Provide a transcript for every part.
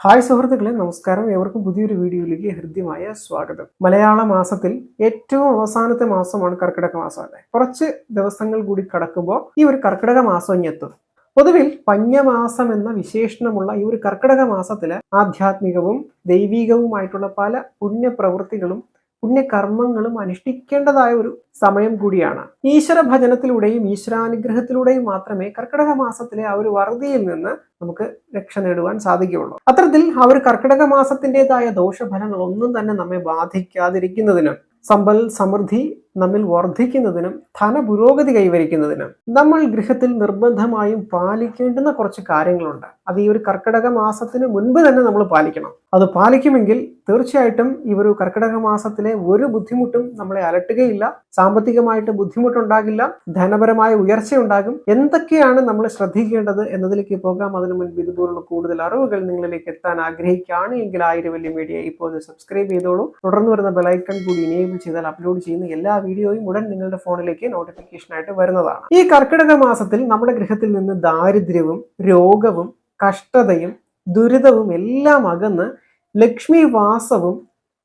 Hi സുഹൃത്തുക്കളെ നമസ്കാരം. ഏവർക്കും പുതിയൊരു വീഡിയോയിലേക്ക് ഹൃദ്യമായ സ്വാഗതം. മലയാള മാസത്തിൽ ഏറ്റവും അവസാനത്തെ മാസമാണ് കർക്കിടക മാസം അല്ലേ? കുറച്ച് ദിവസങ്ങൾ കൂടി കടക്കുമ്പോൾ ഈ ഒരു കർക്കിടക മാസം ഇങ്ങെത്തും പൊതുവിൽ പഞ്ഞമാസം എന്ന വിശേഷണമുള്ള ഈ ഒരു കർക്കിടക മാസത്തിൽ ആധ്യാത്മികവും ദൈവികവുമായിട്ടുള്ള പല പുണ്യപ്രവൃത്തികളും പുണ്യകർമ്മങ്ങളും അനുഷ്ഠിക്കേണ്ടതായ ഒരു സമയം കൂടിയാണ്. ഈശ്വര ഭജനത്തിലൂടെയും ഈശ്വരാനുഗ്രഹത്തിലൂടെയും മാത്രമേ കർക്കിടക മാസത്തിലെ ആ ഒരു വറുതിയിൽ നിന്ന് നമുക്ക് രക്ഷ നേടുവാൻ സാധിക്കുകയുള്ളൂ. അത്തരത്തിൽ ആ ഒരു കർക്കിടക മാസത്തിന്റെതായ ദോഷഫലങ്ങൾ ഒന്നും തന്നെ നമ്മെ ബാധിക്കാതിരിക്കുന്നതിനും സമ്പൽ സമൃദ്ധി നമ്മിൽ വർദ്ധിക്കുന്നതിനും ധനപുരോഗതി കൈവരിക്കുന്നതിനും നമ്മൾ ഗൃഹത്തിൽ നിർബന്ധമായും പാലിക്കേണ്ടുന്ന കുറച്ച് കാര്യങ്ങളുണ്ട്. അത് ഈ ഒരു കർക്കിടക മാസത്തിന് മുൻപ് തന്നെ നമ്മൾ പാലിക്കണം. അത് പാലിക്കുമെങ്കിൽ തീർച്ചയായിട്ടും ഈ ഒരു കർക്കിടക മാസത്തിലെ ഒരു ബുദ്ധിമുട്ടും നമ്മളെ അലട്ടുകയില്ല. സാമ്പത്തികമായിട്ട് ബുദ്ധിമുട്ടുണ്ടാകില്ല. ധനപരമായ ഉയർച്ച ഉണ്ടാകും എന്തൊക്കെയാണ് നമ്മൾ ശ്രദ്ധിക്കേണ്ടത് എന്നതിലേക്ക് പോകാം. അതിനു മുൻപ് ഇതുപോലുള്ള കൂടുതൽ അറിവുകൾ നിങ്ങളിലേക്ക് എത്താൻ ആഗ്രഹിക്കുകയാണ് എങ്കിൽ ആയിരം വലിയ മീഡിയ ഇപ്പോൾ സബ്സ്ക്രൈബ് ചെയ്തോളൂ. തുടർന്ന് വരുന്ന ബെലൈക്കൺ കൂടി ഇനേബിൾ ചെയ്താൽ അപ്ലോഡ് ചെയ്യുന്ന എല്ലാ വീഡിയോയും ഉടൻ നിങ്ങളുടെ ഫോണിലേക്ക് നോട്ടിഫിക്കേഷൻ ആയിട്ട് വരുന്നതാണ്. ഈ കർക്കിടക മാസത്തിൽ നമ്മുടെ ഗൃഹത്തിൽ നിന്ന് ദാരിദ്ര്യവും രോഗവും കഷ്ടതയും ദുരിതവും എല്ലാം അകന്ന് ലക്ഷ്മി വാസവും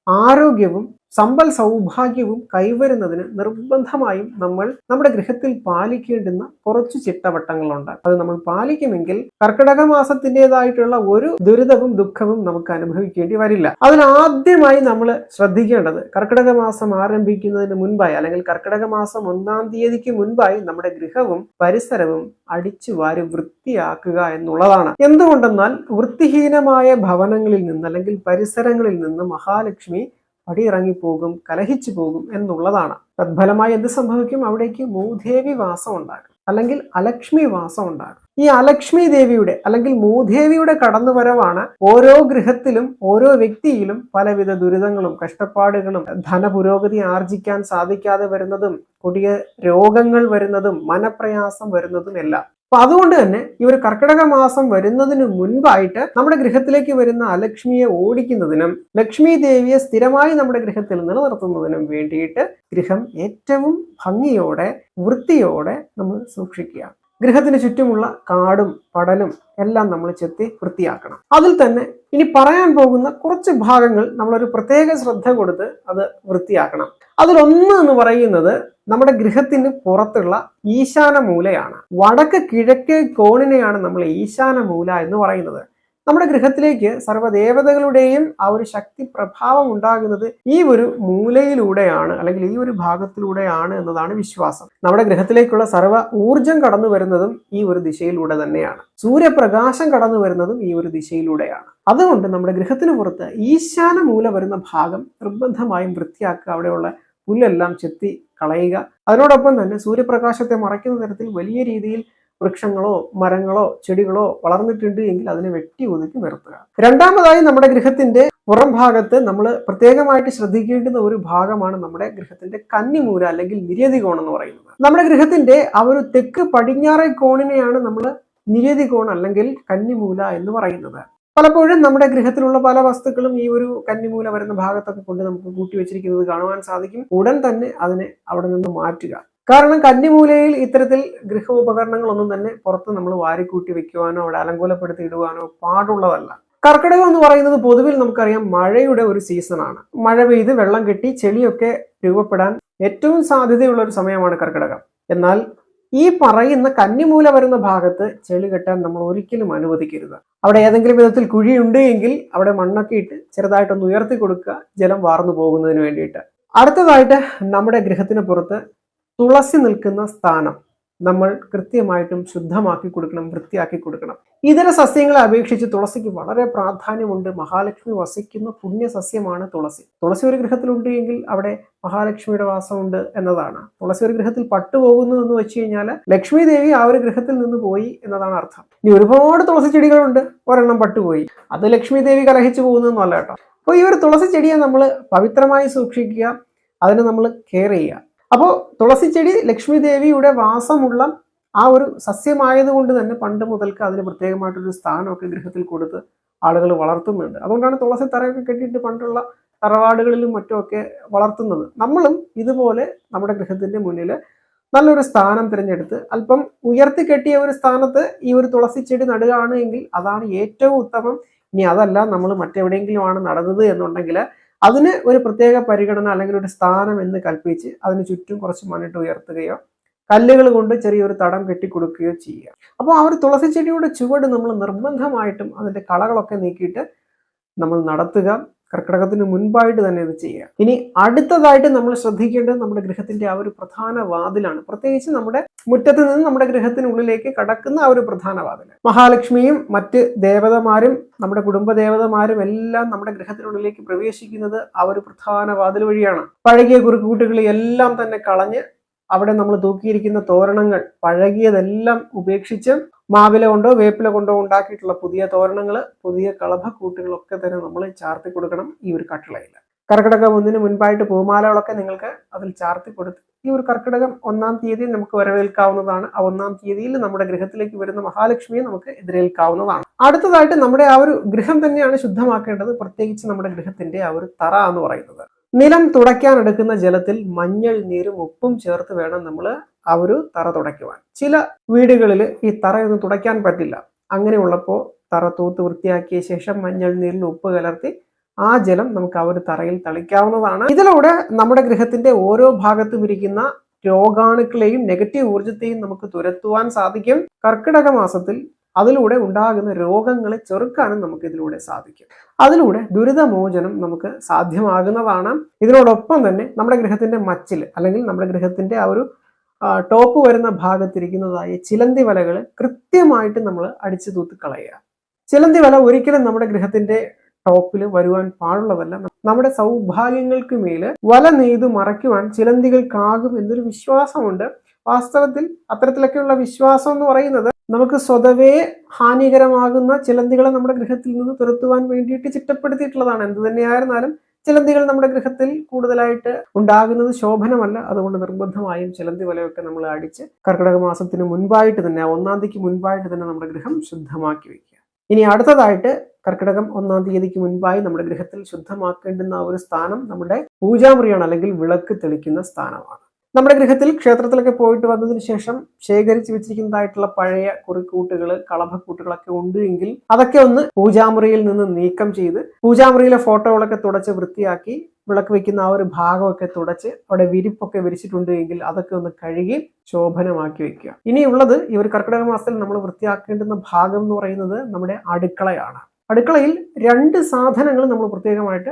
ആരോഗ്യവും സമ്പൽ സൗഭാഗ്യവും കൈവരുന്നതിന് നിർബന്ധമായും നമ്മൾ നമ്മുടെ ഗൃഹത്തിൽ പാലിക്കേണ്ടുന്ന കുറച്ച് ചിട്ടവട്ടങ്ങളുണ്ട്. അത് നമ്മൾ പാലിക്കുമെങ്കിൽ കർക്കിടക മാസത്തിന്റെതായിട്ടുള്ള ഒരു ദുരിതവും ദുഃഖവും നമുക്ക് അനുഭവിക്കേണ്ടി വരില്ല. അതിനാദ്യമായി നമ്മൾ ശ്രദ്ധിക്കേണ്ടത് കർക്കിടക മാസം ആരംഭിക്കുന്നതിന് മുൻപായി അല്ലെങ്കിൽ കർക്കിടക മാസം ഒന്നാം തീയതിക്ക് മുൻപായി നമ്മുടെ ഗൃഹവും പരിസരവും അടിച്ചു വാരി വൃത്തിയാക്കുക എന്നുള്ളതാണ്. എന്തുകൊണ്ടെന്നാൽ വൃത്തിഹീനമായ ഭവനങ്ങളിൽ നിന്ന് അല്ലെങ്കിൽ പരിസരങ്ങളിൽ നിന്ന് മഹാലക്ഷ്മി പടിയിറങ്ങിപ്പോകും കലഹിച്ചു പോകും എന്നുള്ളതാണ്. തത്ഫലമായി എന്ത് സംഭവിക്കും? അവിടേക്ക് മൂദേവി വാസം ഉണ്ടാകും അല്ലെങ്കിൽ അലക്ഷ്മി വാസം ഉണ്ടാകും ഈ അലക്ഷ്മി ദേവിയുടെ അല്ലെങ്കിൽ മൂദേവിയുടെ കടന്നുവരവാണ് ഓരോ ഗൃഹത്തിലും ഓരോ വ്യക്തിയിലും പലവിധ ദുരിതങ്ങളും കഷ്ടപ്പാടുകളും ധനപുരോഗതി ആർജിക്കാൻ സാധിക്കാതെ വരുന്നതും കൊടിയ രോഗങ്ങൾ വരുന്നതും മനപ്രയാസം വരുന്നതും എല്ലാം അപ്പൊ അതുകൊണ്ട് തന്നെ ഈ ഒരു കർക്കിടക മാസം വരുന്നതിന് മുൻപായിട്ട് നമ്മുടെ ഗൃഹത്തിലേക്ക് വരുന്ന അലക്ഷ്മിയെ ഓടിക്കുന്നതിനും ലക്ഷ്മി ദേവിയെ സ്ഥിരമായി നമ്മുടെ ഗൃഹത്തിൽ നിലനിർത്തുന്നതിനും വേണ്ടിയിട്ട് ഗൃഹം ഏറ്റവും ഭംഗിയോടെ വൃത്തിയോടെ നമ്മൾ സൂക്ഷിക്കുക. ഗൃഹത്തിന് ചുറ്റുമുള്ള കാടും പടലും എല്ലാം നമ്മൾ ചെത്തി വൃത്തിയാക്കണം. അതിൽ തന്നെ ഇനി പറയാൻ പോകുന്ന കുറച്ച് ഭാഗങ്ങൾ നമ്മളൊരു പ്രത്യേക ശ്രദ്ധ കൊടുത്ത് അത് വൃത്തിയാക്കണം. അതിലൊന്ന് എന്ന് പറയുന്നത് നമ്മുടെ ഗൃഹത്തിന് പുറത്തുള്ള ഈശാന മൂലയാണ് വടക്ക് കിഴക്കേ കോണിനെയാണ് നമ്മൾ ഈശാന മൂല എന്ന് പറയുന്നത്. നമ്മുടെ ഗൃഹത്തിലേക്ക് സർവദേവതകളുടെയും ആ ഒരു ശക്തി പ്രഭാവം ഉണ്ടാകുന്നത് ഈ ഒരു മൂലയിലൂടെയാണ് അല്ലെങ്കിൽ ഈ ഒരു ഭാഗത്തിലൂടെയാണ് എന്നതാണ് വിശ്വാസം. നമ്മുടെ ഗൃഹത്തിലേക്കുള്ള സർവ ഊർജം കടന്നു വരുന്നതും ഈ ഒരു ദിശയിലൂടെ തന്നെയാണ്. സൂര്യപ്രകാശം കടന്നു വരുന്നതും ഈ ഒരു ദിശയിലൂടെയാണ്. അതുകൊണ്ട് നമ്മുടെ ഗൃഹത്തിന് പുറത്ത് ഈശാന മൂല വരുന്ന ഭാഗം നിർബന്ധമായും വൃത്തിയാക്കുക അവിടെയുള്ള പുല്ലെല്ലാം ചെത്തി കളയുക. അതിനോടൊപ്പം തന്നെ സൂര്യപ്രകാശത്തെ മറയ്ക്കുന്ന തരത്തിൽ വലിയ രീതിയിൽ വൃക്ഷങ്ങളോ മരങ്ങളോ ചെടികളോ വളർന്നിട്ടുണ്ട് എങ്കിൽ അതിനെ വെട്ടി ഒതുക്കി നിർത്തുക. രണ്ടാമതായി നമ്മുടെ ഗൃഹത്തിന്റെ പുറം ഭാഗത്ത് നമ്മൾ പ്രത്യേകമായിട്ട് ശ്രദ്ധിക്കേണ്ടുന്ന ഒരു ഭാഗമാണ് നമ്മുടെ ഗൃഹത്തിന്റെ കന്നിമൂല അല്ലെങ്കിൽ നിര്യതി കോൺ എന്ന് പറയുന്നത്. നമ്മുടെ ഗൃഹത്തിന്റെ ആ ഒരു തെക്ക് പടിഞ്ഞാറേ കോണിനെയാണ് നമ്മൾ നിര്യതി കോൺ അല്ലെങ്കിൽ കന്നിമൂല എന്ന് പറയുന്നത്. പലപ്പോഴും നമ്മുടെ ഗൃഹത്തിലുള്ള പല വസ്തുക്കളും ഈ ഒരു കന്നിമൂല വരുന്ന ഭാഗത്തൊക്കെ കൊണ്ട് നമുക്ക് കൂട്ടി വെച്ചിരിക്കുന്നത് കാണുവാൻ സാധിക്കും. ഉടൻ തന്നെ അതിനെ അവിടെ നിന്ന് മാറ്റുക. കാരണം കന്നിമൂലയിൽ ഇത്തരത്തിൽ ഗൃഹോപകരണങ്ങളൊന്നും തന്നെ പുറത്ത് നമ്മൾ വാരിക്കൂട്ടി വെക്കുവാനോ അവിടെ അലങ്കോലപ്പെടുത്തി ഇടുവാനോ പാടുള്ളതല്ല. കർക്കിടകം എന്ന് പറയുന്നത് പൊതുവിൽ നമുക്കറിയാം മഴയുടെ ഒരു സീസണാണ് മഴ പെയ്ത് വെള്ളം കെട്ടി ചെളിയൊക്കെ രൂപപ്പെടാൻ ഏറ്റവും സാധ്യതയുള്ള ഒരു സമയമാണ് കർക്കിടകം. എന്നാൽ ഈ പറയുന്ന കന്നിമൂല വരുന്ന ഭാഗത്ത് ചെളി കെട്ടാൻ നമ്മൾ ഒരിക്കലും അനുവദിക്കരുത്. അവിടെ ഏതെങ്കിലും വിധത്തിൽ കുഴിയുണ്ട് എങ്കിൽ അവിടെ മണ്ണൊക്കെ ഇട്ട് ചെറുതായിട്ടൊന്ന് ഉയർത്തി കൊടുക്കുക ജലം വാർന്നു പോകുന്നതിന് വേണ്ടിയിട്ട്. അടുത്തതായിട്ട് നമ്മുടെ ഗൃഹത്തിന് പുറത്ത് തുളസി നിൽക്കുന്ന സ്ഥാനം നമ്മൾ കൃത്യമായിട്ടും ശുദ്ധമാക്കി കൊടുക്കണം വൃത്തിയാക്കി കൊടുക്കണം. ഇതര സസ്യങ്ങളെ അപേക്ഷിച്ച് തുളസിക്ക് വളരെ പ്രാധാന്യമുണ്ട്. മഹാലക്ഷ്മി വസിക്കുന്ന പുണ്യ സസ്യമാണ് തുളസി. തുളസി ഒരു ഗൃഹത്തിലുണ്ട് എങ്കിൽ അവിടെ മഹാലക്ഷ്മിയുടെ വാസമുണ്ട് എന്നതാണ്. തുളസി ഒരു ഗൃഹത്തിൽ പട്ടുപോകുന്നു എന്ന് വെച്ച് കഴിഞ്ഞാൽ ലക്ഷ്മി ദേവി ആ ഒരു ഗൃഹത്തിൽ നിന്ന് പോയി എന്നതാണ് അർത്ഥം. ഇനി ഒരുപാട് തുളസി ചെടികളുണ്ട്. ഒരെണ്ണം പട്ടുപോയി. അത് ലക്ഷ്മി ദേവി കലഹിച്ചു പോകുന്നതെന്നല്ല കേട്ടോ. അപ്പോൾ ഈ ഒരു തുളസി ചെടിയെ നമ്മൾ പവിത്രമായി സൂക്ഷിക്കുക. അതിനെ നമ്മൾ കെയർ ചെയ്യുക. അപ്പോൾ തുളസി ചെടി ലക്ഷ്മി ദേവിയുടെ വാസമുള്ള ആ ഒരു സസ്യമായതുകൊണ്ട് തന്നെ പണ്ട് മുതൽക്ക് അതിന് പ്രത്യേകമായിട്ടൊരു സ്ഥാനമൊക്കെ ഗൃഹത്തിൽ കൊടുത്ത് ആളുകൾ വളർത്തുന്നുണ്ട്. അതുകൊണ്ടാണ് തുളസി തറയൊക്കെ കെട്ടിയിട്ട് പണ്ടുള്ള തറവാടുകളിലും മറ്റുമൊക്കെ വളർത്തുന്നത്. നമ്മളും ഇതുപോലെ നമ്മുടെ ഗൃഹത്തിന്റെ മുന്നിൽ നല്ലൊരു സ്ഥാനം തിരഞ്ഞെടുത്ത് അല്പം ഉയർത്തി കെട്ടിയ ഒരു സ്ഥാനത്ത് ഈ ഒരു തുളസി ചെടി നടുകയാണ് എങ്കിൽ അതാണ് ഏറ്റവും ഉത്തമം. ഇനി അതല്ല നമ്മൾ മറ്റെവിടെയെങ്കിലുമാണ് നടന്നത് എന്നുണ്ടെങ്കിൽ അതിന് ഒരു പ്രത്യേക പരിഗണന അല്ലെങ്കിൽ ഒരു സ്ഥാനം എന്ന് കൽപ്പിച്ച് അതിന് ചുറ്റും കുറച്ച് മണ്ണിട്ട് ഉയർത്തുകയോ കല്ലുകൾ കൊണ്ട് ചെറിയൊരു തടം കെട്ടിക്കൊടുക്കുകയോ ചെയ്യുക. അപ്പോൾ ആ ഒരു തുളസി ചെടിയുടെ ചുവട് നമ്മൾ നിർബന്ധമായിട്ടും അതിന്റെ കളകളൊക്കെ നീക്കിയിട്ട് നമ്മൾ നടത്തുക. കർക്കിടകത്തിന് മുൻപായിട്ട് തന്നെ ഇത് ചെയ്യുക. ഇനി അടുത്തതായിട്ട് നമ്മൾ ശ്രദ്ധിക്കേണ്ടത് നമ്മുടെ ഗൃഹത്തിന്റെ ആ ഒരു പ്രധാന വാതിലാണ്. പ്രത്യേകിച്ച് നമ്മുടെ മുറ്റത്ത് നിന്ന് നമ്മുടെ ഗൃഹത്തിനുള്ളിലേക്ക് കടക്കുന്ന ആ ഒരു പ്രധാന വാതിൽ മഹാലക്ഷ്മിയും മറ്റ് ദേവതമാരും നമ്മുടെ കുടുംബ ദേവതമാരും എല്ലാം നമ്മുടെ ഗൃഹത്തിനുള്ളിലേക്ക് പ്രവേശിക്കുന്നത് ആ ഒരു പ്രധാന വാതിൽ വഴിയാണ്. പഴകിയ കുറുക്കുകൂട്ടുകൾ എല്ലാം തന്നെ കളഞ്ഞ് അവിടെ നമ്മൾ തൂക്കിയിരിക്കുന്ന തോരണങ്ങൾ പഴകിയതെല്ലാം ഉപേക്ഷിച്ച് മാവില കൊണ്ടോ വേപ്പില കൊണ്ടോ ഉണ്ടാക്കിയിട്ടുള്ള പുതിയ തോരണങ്ങൾ പുതിയ കളഭക്കൂട്ടുകളൊക്കെ തന്നെ നമ്മൾ ചാർത്തി കൊടുക്കണം ഈ ഒരു കട്ടിളയിൽ കർക്കിടകം ഒന്നിന് മുൻപായിട്ട് പൂമാലകളൊക്കെ നിങ്ങൾക്ക് അതിൽ ചാർത്തി കൊടുത്ത് ഈ ഒരു കർക്കിടകം ഒന്നാം തീയതി നമുക്ക് വരവേൽക്കാവുന്നതാണ്. ആ ഒന്നാം തീയതിയിൽ നമ്മുടെ ഗൃഹത്തിലേക്ക് വരുന്ന മഹാലക്ഷ്മിയെ നമുക്ക് എതിരേൽക്കാവുന്നതാണ്. അടുത്തതായിട്ട് നമ്മുടെ ആ ഒരു ഗൃഹം തന്നെയാണ് ശുദ്ധമാക്കേണ്ടത് പ്രത്യേകിച്ച് നമ്മുടെ ഗൃഹത്തിന്റെ ആ ഒരു തറ എന്ന് പറയുന്നത്. നിലം തുടയ്ക്കാൻ എടുക്കുന്ന ജലത്തിൽ മഞ്ഞൾ നീരും ഉപ്പും ചേർത്ത് വേണം നമ്മൾ ആ ഒരു തറ തുടയ്ക്കുവാൻ. ചില വീടുകളിൽ ഈ തറയൊന്നും തുടയ്ക്കാൻ പറ്റില്ല. അങ്ങനെയുള്ളപ്പോൾ തറ തൂത്ത് വൃത്തിയാക്കിയ ശേഷം മഞ്ഞൾ നീരിൽ ഉപ്പ് കലർത്തി ആ ജലം നമുക്ക് ആ ഒരു തറയിൽ തളിക്കാവുന്നതാണ്. ഇതിലൂടെ നമ്മുടെ ഗൃഹത്തിന്റെ ഓരോ ഭാഗത്തും ഇരിക്കുന്ന രോഗാണുക്കളെയും നെഗറ്റീവ് ഊർജത്തെയും നമുക്ക് തുരത്തുവാൻ സാധിക്കും. കർക്കിടക മാസത്തിൽ അതിലൂടെ ഉണ്ടാകുന്ന രോഗങ്ങളെ ചെറുക്കാനും നമുക്ക് ഇതിലൂടെ സാധിക്കും. അതിലൂടെ ദുരിതമോചനം നമുക്ക് സാധ്യമാകുന്നതാണ്. ഇതിനോടൊപ്പം തന്നെ നമ്മുടെ ഗൃഹത്തിന്റെ മച്ചിൽ അല്ലെങ്കിൽ നമ്മുടെ ഗൃഹത്തിന്റെ ആ ഒരു ടോപ്പ് വരുന്ന ഭാഗത്തിരിക്കുന്നതായ ചിലന്തി വലകൾ കൃത്യമായിട്ട് നമ്മൾ അടിച്ചു തൂത്ത് കളയുക. ചിലന്തി വല ഒരിക്കലും നമ്മുടെ ഗൃഹത്തിന്റെ ടോപ്പിൽ വരുവാൻ പാടുള്ളതല്ല. നമ്മുടെ സൗഭാഗ്യങ്ങൾക്ക് മേൽ വല നെയ്തു മറയ്ക്കുവാൻ ചിലന്തികൾക്കാകും എന്നൊരു വിശ്വാസമുണ്ട്. വാസ്തവത്തിൽ അത്തരത്തിലൊക്കെയുള്ള വിശ്വാസം എന്ന് പറയുന്നത് നമുക്ക് സ്വതവേ ഹാനികരമാകുന്ന ചിലന്തികളെ നമ്മുടെ ഗൃഹത്തിൽ നിന്ന് തുരത്തുവാൻ വേണ്ടിയിട്ട് ചിട്ടപ്പെടുത്തിയിട്ടുള്ളതാണ്. എന്ത് തന്നെയായിരുന്നാലും ചിലന്തികൾ നമ്മുടെ ഗൃഹത്തിൽ കൂടുതലായിട്ട് ഉണ്ടാകുന്നത് ശോഭനമല്ല. അതുകൊണ്ട് നിർബന്ധമായും ചിലന്തി വലയൊക്കെ നമ്മൾ അടിച്ച് കർക്കിടക മാസത്തിന് മുൻപായിട്ട് തന്നെ ഒന്നാം തീയതിക്ക് മുൻപായിട്ട് തന്നെ നമ്മുടെ ഗൃഹം ശുദ്ധമാക്കി വയ്ക്കുക ഇനി അടുത്തതായിട്ട് കർക്കിടകം ഒന്നാം തീയതിക്ക് മുൻപായി നമ്മുടെ ഗൃഹത്തിൽ ശുദ്ധമാക്കേണ്ടുന്ന ഒരു സ്ഥാനം നമ്മുടെ പൂജാമുറിയാണ് അല്ലെങ്കിൽ വിളക്ക് തെളിക്കുന്ന സ്ഥാനമാണ്. നമ്മുടെ ഗൃഹത്തിൽ ക്ഷേത്രത്തിലൊക്കെ പോയിട്ട് വന്നതിന് ശേഷം ശേഖരിച്ച് വെച്ചിരിക്കുന്നതായിട്ടുള്ള പഴയ കുറിക്കൂട്ടുകൾ കളഭക്കൂട്ടുകളൊക്കെ ഉണ്ട് എങ്കിൽ അതൊക്കെ ഒന്ന് പൂജാമുറിയിൽ നിന്ന് നീക്കം ചെയ്ത് പൂജാമുറിയിലെ ഫോട്ടോകളൊക്കെ തുടച്ച് വൃത്തിയാക്കി വിളക്ക് വെക്കുന്ന ആ ഒരു ഭാഗമൊക്കെ തുടച്ച് അവിടെ വിരിപ്പൊക്കെ വിരിച്ചിട്ടുണ്ട് എങ്കിൽ അതൊക്കെ ഒന്ന് കഴുകി ശോഭനമാക്കി വെക്കുക. ഇനിയുള്ളത് ഈ ഒരു കർക്കിടക മാസത്തിൽ നമ്മൾ വൃത്തിയാക്കേണ്ടുന്ന ഭാഗം എന്ന് പറയുന്നത് നമ്മുടെ അടുക്കളയാണ്. അടുക്കളയിൽ രണ്ട് സാധനങ്ങൾ നമ്മൾ പ്രത്യേകമായിട്ട്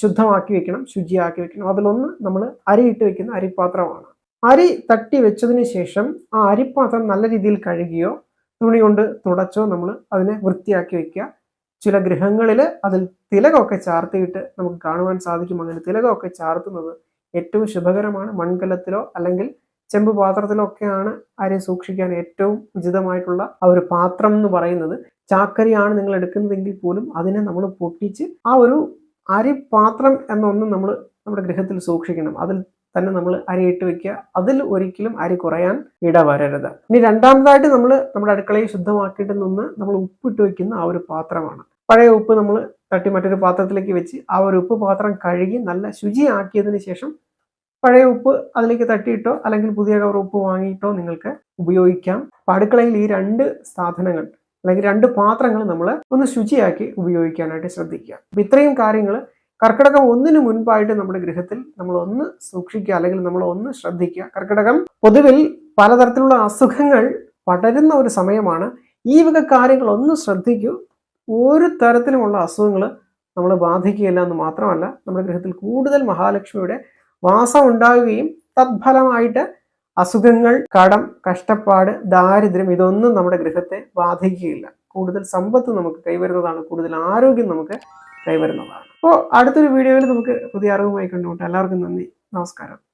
ശുദ്ധമാക്കി വെക്കണം ശുചിയാക്കി വെക്കണം. അതിലൊന്ന് നമ്മൾ അരിയിട്ട് വെക്കുന്ന അരിപ്പാത്രമാണ്. അരി തട്ടി വെച്ചതിന് ശേഷം ആ അരിപ്പാത്രം നല്ല രീതിയിൽ കഴുകിയോ തുണി കൊണ്ട് തുടച്ചോ നമ്മൾ അതിനെ വൃത്തിയാക്കി വെക്കുക. ചില ഗൃഹങ്ങളിൽ അതിൽ തിലകമൊക്കെ ചാർത്തിയിട്ട് നമുക്ക് കാണുവാൻ സാധിക്കും. അങ്ങനെ തിലകമൊക്കെ ചാർത്തുന്നത് ഏറ്റവും ശുഭകരമാണ്. മൺകലത്തിലോ അല്ലെങ്കിൽ ചെമ്പ് പാത്രത്തിലോ ഒക്കെയാണ് അരി സൂക്ഷിക്കാൻ ഏറ്റവും ഉചിതമായിട്ടുള്ള ആ ഒരു പാത്രം എന്ന് പറയുന്നത്. ചാക്കരിയാണ് നിങ്ങൾ എടുക്കുന്നതെങ്കിൽ പോലും അതിനെ നമ്മൾ പൊട്ടിച്ച് ആ ഒരു അരിപാത്രം എന്നൊന്ന് നമ്മൾ നമ്മുടെ ഗൃഹത്തിൽ സൂക്ഷിക്കണം. അതിൽ തന്നെ നമ്മൾ അരി ഇട്ട് വെക്കുക. അതിൽ ഒരിക്കലും അരി കുറയാൻ ഇടവരരുത്. ഇനി രണ്ടാമതായിട്ട് നമ്മൾ നമ്മുടെ അടുക്കളയിൽ ശുദ്ധമാക്കിയിട്ട് നിന്ന് നമ്മൾ ഉപ്പിട്ട് വെക്കുന്ന ആ ഒരു പാത്രമാണ്. പഴയ ഉപ്പ് നമ്മൾ തട്ടി മറ്റൊരു പാത്രത്തിലേക്ക് വെച്ച് ആ ഒരു ഉപ്പ് പാത്രം കഴുകി നല്ല ശുചിയാക്കിയതിന് ശേഷം പഴയ ഉപ്പ് അതിലേക്ക് തട്ടിയിട്ടോ അല്ലെങ്കിൽ പുതിയ കവർ ഉപ്പ് വാങ്ങിയിട്ടോ നിങ്ങൾക്ക് ഉപയോഗിക്കാം. അടുക്കളയിൽ ഈ രണ്ട് സാധനങ്ങൾ അല്ലെങ്കിൽ രണ്ട് പാത്രങ്ങൾ നമ്മൾ ഒന്ന് ശുചിയാക്കി ഉപയോഗിക്കാനായിട്ട് ശ്രദ്ധിക്കുക. അപ്പം ഇത്രയും കാര്യങ്ങൾ കർക്കിടകം ഒന്നിനു മുൻപായിട്ട് നമ്മുടെ ഗൃഹത്തിൽ നമ്മൾ ഒന്ന് സൂക്ഷിക്കുക അല്ലെങ്കിൽ നമ്മൾ ഒന്ന് ശ്രദ്ധിക്കുക. കർക്കിടകം പൊതുവിൽ പലതരത്തിലുള്ള അസുഖങ്ങൾ പടരുന്ന ഒരു സമയമാണ്. ഈ വക കാര്യങ്ങൾ ഒന്ന് ശ്രദ്ധിക്കൂ. ഒരു തരത്തിലുമുള്ള അസുഖങ്ങൾ നമ്മൾ ബാധിക്കുകയില്ല എന്ന് മാത്രമല്ല നമ്മുടെ ഗൃഹത്തിൽ കൂടുതൽ മഹാലക്ഷ്മിയുടെ വാസം ഉണ്ടാകുകയും തത്ഫലമായിട്ട് അസുഖങ്ങൾ കടം കഷ്ടപ്പാട് ദാരിദ്ര്യം ഇതൊന്നും നമ്മുടെ ഗൃഹത്തെ ബാധിക്കുകയില്ല. കൂടുതൽ സമ്പത്ത് നമുക്ക് കൈവരുന്നതാണ് കൂടുതൽ ആരോഗ്യം നമുക്ക് കൈവരുന്നതാണ്. അപ്പോൾ അടുത്തൊരു വീഡിയോയിൽ നമുക്ക് പുതിയ അറിവുമായി കണ്ടുമുട്ടാം. എല്ലാവർക്കും നന്ദി. നമസ്കാരം.